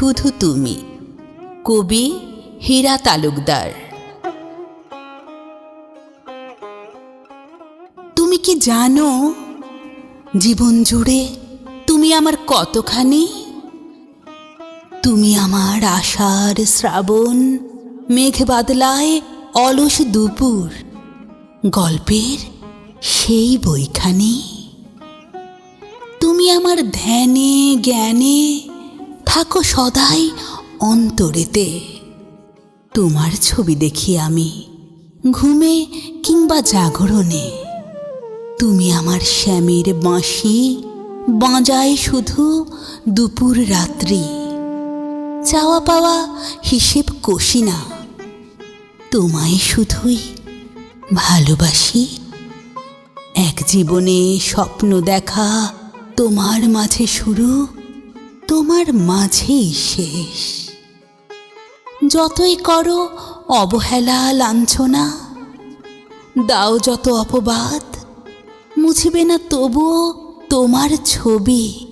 শুধু তুমি, কবি হীরা তালুকদার। তুমি কি জানো, জীবন জুড়ে তুমি আমার কতখানি? তুমি আমার আশার শ্রাবণ, মেঘ বাদলায় অলস দুপুর, গল্পের সেই বইখানি। তুমি আমার ধ্যানে, জ্ঞানে থাকো সদাই অন্তরেতে। তোমার ছবি দেখি আমি, ঘুমে কিংবা জাগরণে। তুমি আমার শ্যামের বাঁশি, বাঁজায় শুধু দুপুর রাত্রি। চাওয়া পাওয়া হিসেব কষি না। তোমায় শুধুই ভালোবাসি। এক জীবনে স্বপ্ন দেখা তোমার মাঝে শুরু তোমার মাঝেই শেষ। যতই করো অবহেলা, লাঞ্ছনা, দাও যত অপবাদ, মুছিবে না তবুও তোমার ছবি।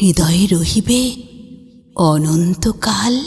হৃদয়ে রহিবে অনন্তকাল।